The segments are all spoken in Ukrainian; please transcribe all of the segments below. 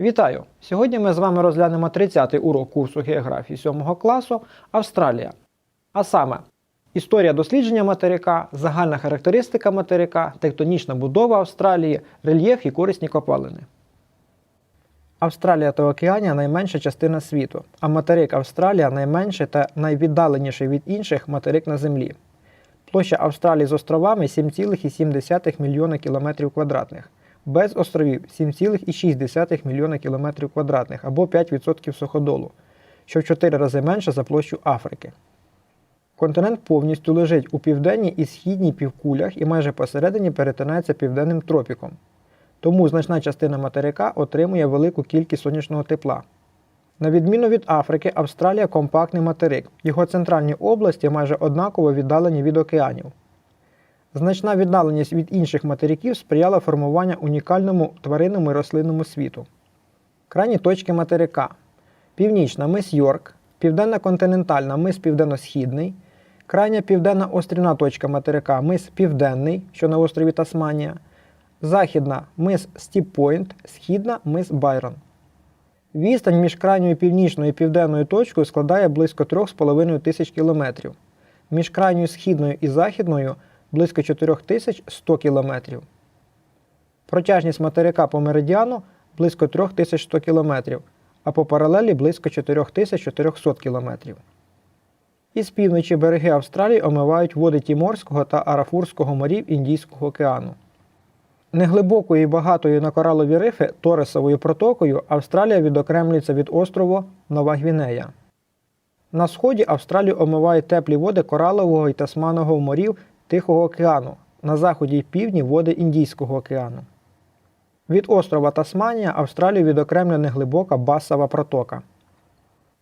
Вітаю! Сьогодні ми з вами розглянемо 30-й урок курсу географії 7 класу Австралія. А саме історія дослідження материка, загальна характеристика материка, тектонічна будова Австралії, рельєф і корисні копалини. Австралія та Океанія найменша частина світу, а материк Австралія найменший та найвіддаленіший від інших материк на Землі. Площа Австралії з островами 7,7 мільйона кілометрів квадратних, без островів 7,6 мільйона кілометрів квадратних або 5% суходолу, що в 4 рази менше за площу Африки. Континент повністю лежить у південній і східній півкулях і майже посередині перетинається південним тропіком. Тому значна частина материка отримує велику кількість сонячного тепла. На відміну від Африки, Австралія компактний материк. Його центральні області майже однаково віддалені від океанів. Значна віддаленість від інших материків сприяла формуванню унікальному тваринному і рослинному світу. Крайні точки материка: Північна мис Йорк, Південна континентальна мис Південно-Східний, крайня південна острівна точка материка мис Південний, що на острові Тасманія, Західна мис Стіп-Пойнт, Східна мис Байрон. Відстань між крайньою північною і південною точкою складає близько 3,5 тисяч кілометрів, між крайньою східною і західною близько 4100 кілометрів. Протяжність материка по меридіану близько 3100 кілометрів, а по паралелі близько 4400 кілометрів. Із півночі береги Австралії омивають води Тіморського та Арафурського морів Індійського океану. Неглибокою і багатою на коралові рифи Торесовою протокою Австралія відокремлюється від острову Нова Гвінея. На сході Австралію омивають теплі води Коралового і Тасманового морів Тихого океану, на заході й півдні води Індійського океану. Від острова Тасманія Австралію відокремлює неглибока басова протока.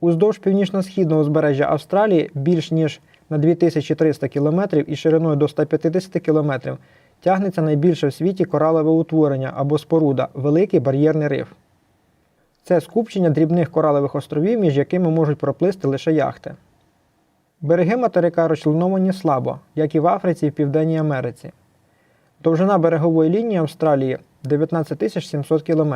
Уздовж північно-східного узбережжя Австралії більш ніж на 2300 км і шириною до 150 км тягнеться найбільше в світі коралове утворення або споруда Великий бар'єрний риф. Це скупчення дрібних коралових островів, між якими можуть проплисти лише яхти. Береги материка розчленовані слабо, як і в Африці і в Південній Америці. Довжина берегової лінії Австралії 19 700 км.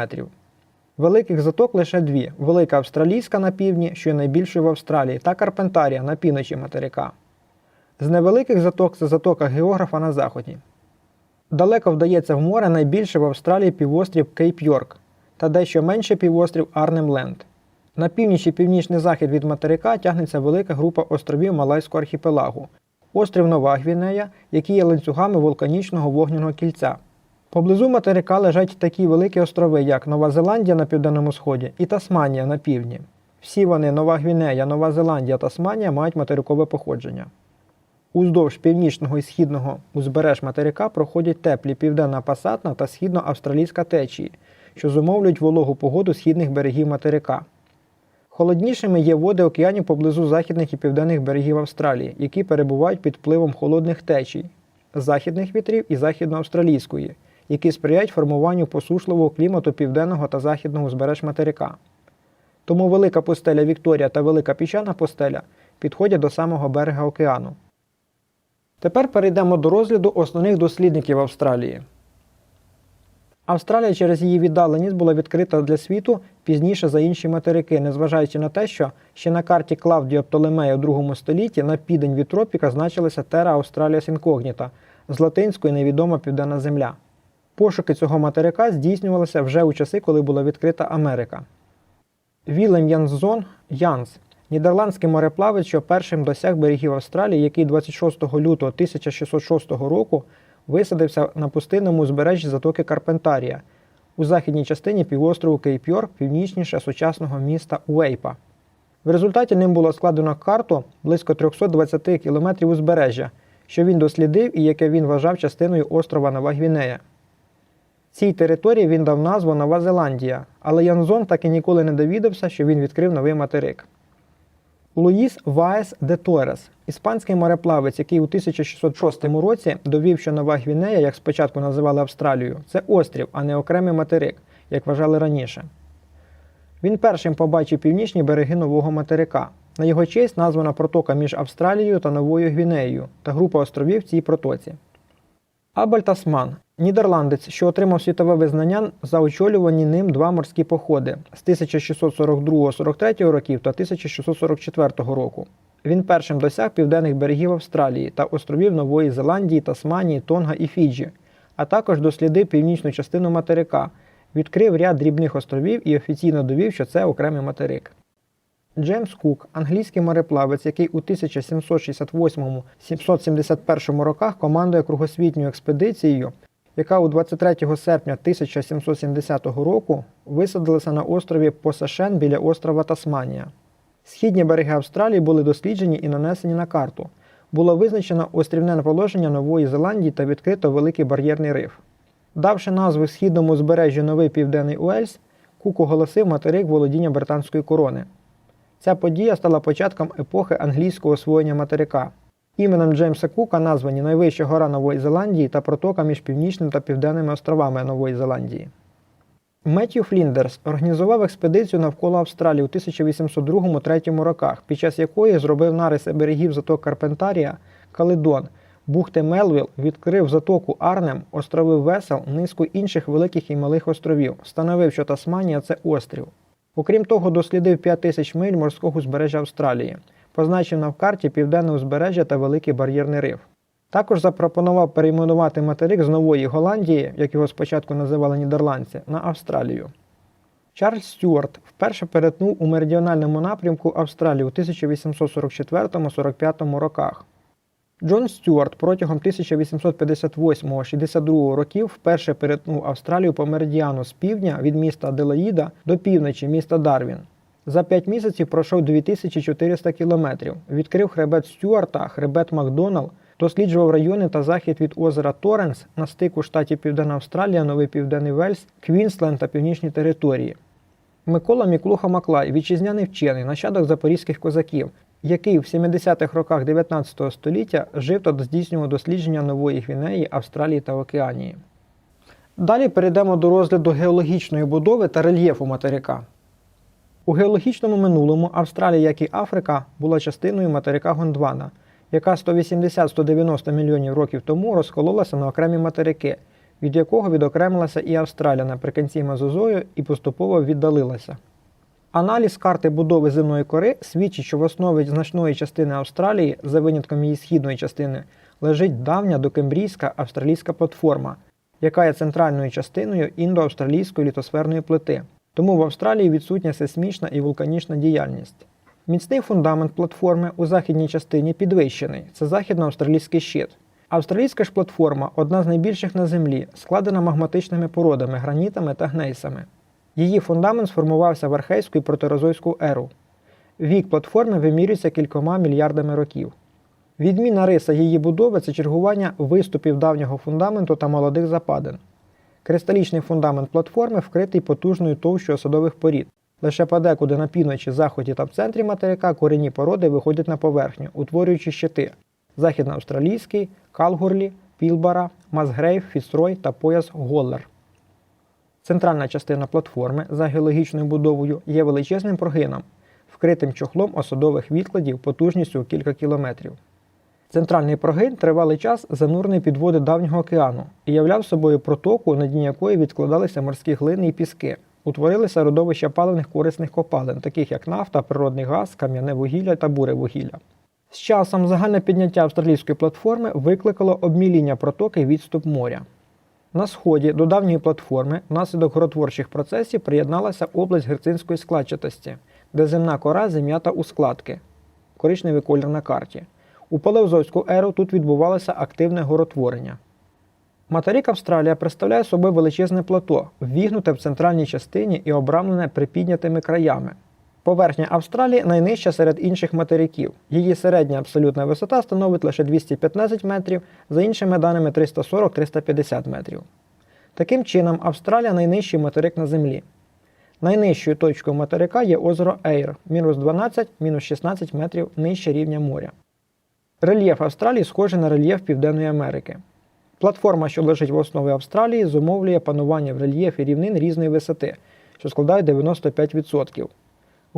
Великих заток лише дві: Велика Австралійська на півдні, що є найбільшою в Австралії, та Карпентарія на півночі материка. З невеликих заток це затока географа на заході. Далеко вдається в море найбільше в Австралії півострів Кейп Йорк та дещо менше півострів Арнем-Ленд. На північ і північний захід від материка тягнеться велика група островів Малайського архіпелагу, острів Нова Гвінея, які є ланцюгами вулканічного вогняного кільця. Поблизу материка лежать такі великі острови, як Нова Зеландія на південному сході і Тасманія на півдні. Всі вони Нова Гвінея, Нова Зеландія Тасманія мають материкове походження. Уздовж північного і східного узбереж материка проходять теплі південна пасатна та східноавстралійська течії, що зумовлюють вологу погоду східних берегів материка. Холоднішими є води океанів поблизу західних і південних берегів Австралії, які перебувають під впливом холодних течій, західних вітрів і західноавстралійської, які сприяють формуванню посушливого клімату південного та західного узбереж материка. Тому велика пустеля Вікторія та велика піщана пустеля підходять до самого берега океану. Тепер перейдемо до розгляду основних дослідників Австралії. Австралія через її віддаленість була відкрита для світу пізніше за інші материки, незважаючи на те, що ще на карті Клавдія Птолемея у другому столітті на південь від тропіка значилася Terra Australis Incognita, з латинської невідома Південна Земля. Пошуки цього материка здійснювалися вже у часи, коли була відкрита Америка. Вілем Янзон Янс Нідерландський мореплавець, що першим досяг берегів Австралії, який 26 лютого 1606 року висадився на пустинному узбережжі затоки Карпентарія у західній частині півострову Кейп-Йорк, північніше сучасного міста Уейпа. В результаті ним було складено карту близько 320 кілометрів узбережжя, що він дослідив і яке він вважав частиною острова Нова Гвінея. Цій території він дав назву Нова Зеландія, але Янзон так і ніколи не довідався, що він відкрив новий материк. Луїс Ваес де Торес, іспанський мореплавець, який у 1606 році довів, що Нова Гвінея, як спочатку називали Австралію, це острів, а не окремий материк, як вважали раніше. Він першим побачив північні береги нового материка. На його честь названа протока між Австралією та Новою Гвінеєю та група островів в цій протоці. Абель Тасман нідерландець, що отримав світове визнання за очолювані ним два морські походи з 1642-43 років та 1644 року. Він першим досяг південних берегів Австралії та островів Нової Зеландії, Тасманії, Тонга і Фіджі, а також дослідив північну частину материка, відкрив ряд дрібних островів і офіційно довів, що це окремий материк. Джеймс Кук, англійський мореплавець, який у 1768-771 роках командує кругосвітньою експедицією, яка у 23 серпня 1770 року висадилася на острові Посашен біля острова Тасманія. Східні береги Австралії були досліджені і нанесені на карту. Було визначено острівне положення Нової Зеландії та відкрито великий бар'єрний риф. Давши назву східному узбережжю Новий Південний Уельс, Кук оголосив материк володіння британської корони. Ця подія стала початком епохи англійського освоєння материка. Іменем Джеймса Кука названі найвища гора Нової Зеландії та протока між північним та південними островами Нової Зеландії. Меттью Фліндерс організував експедицію навколо Австралії у 1802-3 роках, під час якої зробив нариси берегів заток Карпентарія, Каледон, бухти Мелвіл, відкрив затоку Арнем, острови Весел, низку інших великих і малих островів, встановив, що Тасманія це острів. Окрім того, дослідив 5 тисяч миль морського узбережжя Австралії, позначив на карті південне узбережжя та Великий бар'єрний риф. Також запропонував перейменувати материк з Нової Голландії, як його спочатку називали нідерландці, на Австралію. Чарльз Стюарт вперше перетнув у меридіональному напрямку Австралію у 1844-45 роках. Джон Стюарт протягом 1858-62 років вперше перетнув Австралію по меридіану з півдня від міста Аделаїда до півночі міста Дарвін. За 5 місяців пройшов 2400 кілометрів, відкрив хребет Стюарта, хребет Макдоналл, досліджував райони та захід від озера Торренс на стику штатів Південна Австралія, Новий Південний Вельс, Квінсленд та Північні території. Микола Міклуха Маклай, вітчизняний вчений, нащадок запорізьких козаків, який в 70-х роках 19 століття жив та здійснював дослідження Нової Гвінеї, Австралії та Океанії. Далі перейдемо до розгляду геологічної будови та рельєфу материка. У геологічному минулому Австралія, як і Африка, була частиною материка Гондвана, яка 180-190 мільйонів років тому розкололася на окремі материки, від якого відокремилася і Австралія наприкінці Мезозою і поступово віддалилася. Аналіз карти будови земної кори свідчить, що в основі значної частини Австралії, за винятком її східної частини, лежить давня докембрійська австралійська платформа, яка є центральною частиною індоавстралійської літосферної плити. Тому в Австралії відсутня сейсмічна і вулканічна діяльність. Міцний фундамент платформи у західній частині підвищений це західноавстралійський щит. Австралійська ж платформа одна з найбільших на землі, складена магматичними породами, гранітами та гнейсами. Її фундамент сформувався в архейську і протерозойську еру. Вік платформи вимірюється кількома мільярдами років. Відмінна риса її будови це чергування виступів давнього фундаменту та молодих западин. Кристалічний фундамент платформи вкритий потужною товщою осадових порід. Лише подекуди на півночі, заході та в центрі материка корінні породи виходять на поверхню, утворюючи щити західноавстралійський, Калгурлі, Пілбара, Масгрейв, Фіцрой та пояс Голлер. Центральна частина платформи за геологічною будовою є величезним прогином, вкритим чохлом осадових відкладів потужністю у кілька кілометрів. Центральний прогин тривалий час занурений під води давнього океану і являв собою протоку, на дні якої відкладалися морські глини і піски. Утворилися родовища паливних корисних копалин, таких як нафта, природний газ, кам'яне вугілля та буре вугілля. З часом загальне підняття австралійської платформи викликало обміління протоки відступ моря. На сході до давньої платформи внаслідок горотворчих процесів приєдналася область герцинської складчатості, де земна кора зім'ята у складки, коричневий колір на карті. У палеозойську еру тут відбувалося активне горотворення. Материк Австралія представляє собою величезне плато, ввігнуте в центральній частині і обрамлене припіднятими краями. Поверхня Австралії найнижча серед інших материків. Її середня абсолютна висота становить лише 215 метрів, за іншими даними 340-350 метрів. Таким чином, Австралія найнижчий материк на Землі. Найнижчою точкою материка є озеро Ейр мінус 12 мінус 16 метрів нижче рівня моря. Рельєф Австралії схожий на рельєф Південної Америки. Платформа, що лежить в основі Австралії, зумовлює панування в рельєфі рівнин різної висоти, що складає 95%.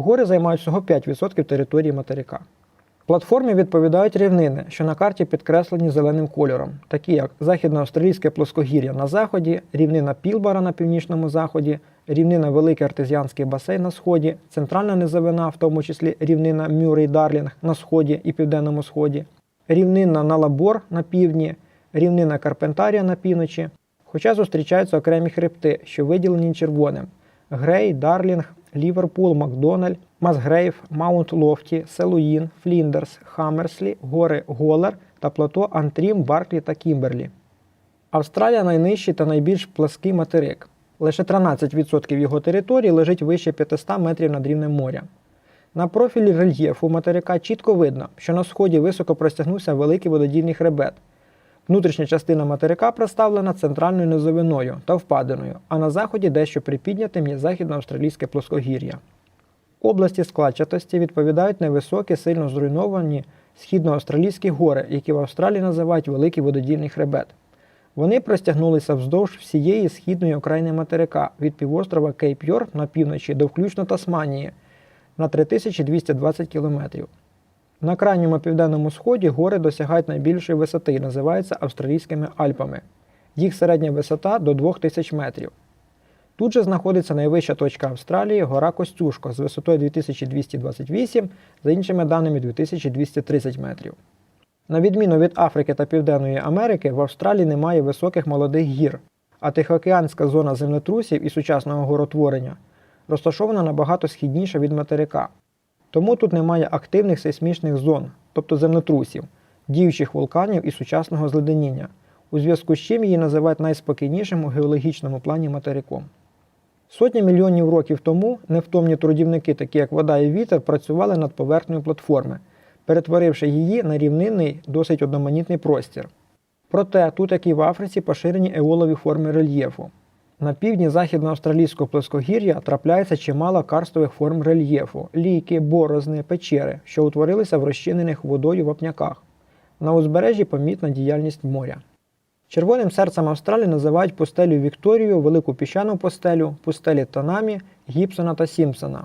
Гори займають всього 5% території материка. Платформі відповідають рівнини, що на карті підкреслені зеленим кольором, такі як Західноавстралійське плоскогір'я на заході, рівнина Пілбара на північному заході, рівнина Великий Артезіанський басейн на сході, центральна низовина, в тому числі рівнина Мюррей-Дарлінг на сході і південному сході, рівнина Налабор на півдні, рівнина Карпентарія на півночі, хоча зустрічаються окремі хребти, що виділені червоним: Грей, Дарлінг, Ліверпул, Макдональд, Масгрейв, Маунт Лофті, Селуїн, Фліндерс, Хаммерслі, гори Голер та плато Антрім, Барклі та Кімберлі. Австралія найнижчий та найбільш плаский материк. Лише 13% його території лежить вище 500 метрів над рівнем моря. На профілі рельєфу материка чітко видно, що на сході високо простягнувся великий вододільний хребет. Внутрішня частина материка представлена центральною низовиною та впадиною, а на заході дещо припіднятим є західноавстралійське плоскогір'я. Області складчатості відповідають невисокі, сильно зруйновані східноавстралійські гори, які в Австралії називають Великий вододільний хребет. Вони простягнулися вздовж всієї східної окраїни материка від півострова Кейп Йорк на півночі до включно Тасманії на 3220 кілометрів. На крайньому південному сході гори досягають найбільшої висоти і називаються Австралійськими Альпами. Їх середня висота до 2000 метрів. Тут же знаходиться найвища точка Австралії гора Костюшко з висотою 2228, за іншими даними 2230 метрів. На відміну від Африки та Південної Америки, в Австралії немає високих молодих гір, а Тихоокеанська зона землетрусів і сучасного горотворення розташована набагато східніше від материка. Тому тут немає активних сейсмічних зон, тобто землетрусів, діючих вулканів і сучасного зледеніння, у зв'язку з чим її називають найспокійнішим у геологічному плані материком. Сотні мільйонів років тому невтомні трудівники, такі як вода і вітер, працювали над поверхнею платформи, перетворивши її на рівнинний, досить одноманітний простір. Проте тут, як і в Африці, поширені еолові форми рельєфу. На півдні західноавстралійського плоскогір'я трапляється чимало карстових форм рельєфу, ліки, борозни, печери, що утворилися в розчинених водою вапняках. На узбережжі помітна діяльність моря. Червоним серцем Австралії називають пустелю Вікторію, велику піщану пустелю, пустелі Танамі, Гібсона та Сімпсона.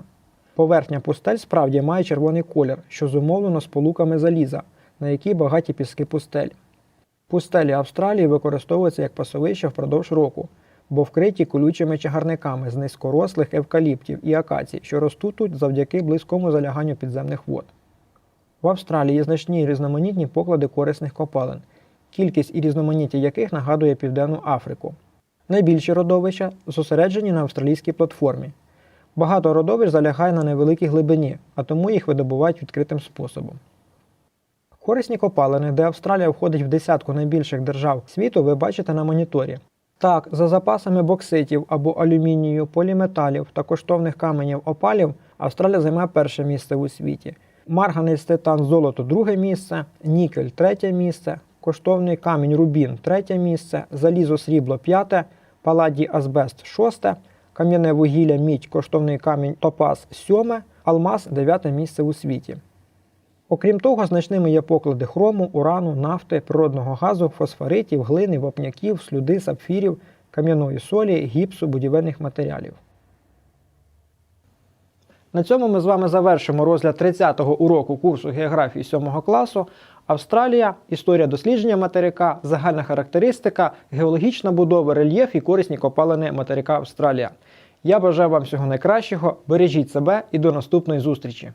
Поверхня пустель справді має червоний колір, що зумовлено сполуками заліза, на які багаті піски пустель. Пустелі Австралії використовуються як пасовище впродовж року, бо вкриті колючими чагарниками з низькорослих евкаліптів і акацій, що ростуть тут завдяки близькому заляганню підземних вод. В Австралії значні різноманітні поклади корисних копалин, кількість і різноманіття яких нагадує Південну Африку. Найбільші родовища зосереджені на австралійській платформі. Багато родовищ залягає на невеликій глибині, а тому їх видобувають відкритим способом. Корисні копалини, де Австралія входить в десятку найбільших держав світу, ви бачите на моніторі. Так, за запасами бокситів або алюмінію, поліметалів та коштовних каменів опалів Австралія займає перше місце у світі. Марганець титан золото друге місце, нікель третє місце, коштовний камінь рубін третє місце, залізо срібло п'яте, паладій азбест шосте, кам'яне вугілля мідь, коштовний камінь топаз сьоме, алмаз дев'яте місце у світі. Окрім того, значними є поклади хрому, урану, нафти, природного газу, фосфоритів, глини, вапняків, слюди, сапфірів, кам'яної солі, гіпсу, будівельних матеріалів. На цьому ми з вами завершимо розгляд 30-го уроку курсу географії 7 класу. Австралія, історія дослідження материка, загальна характеристика, геологічна будова, рельєф і корисні копалини материка Австралія. Я бажаю вам всього найкращого, бережіть себе і до наступної зустрічі!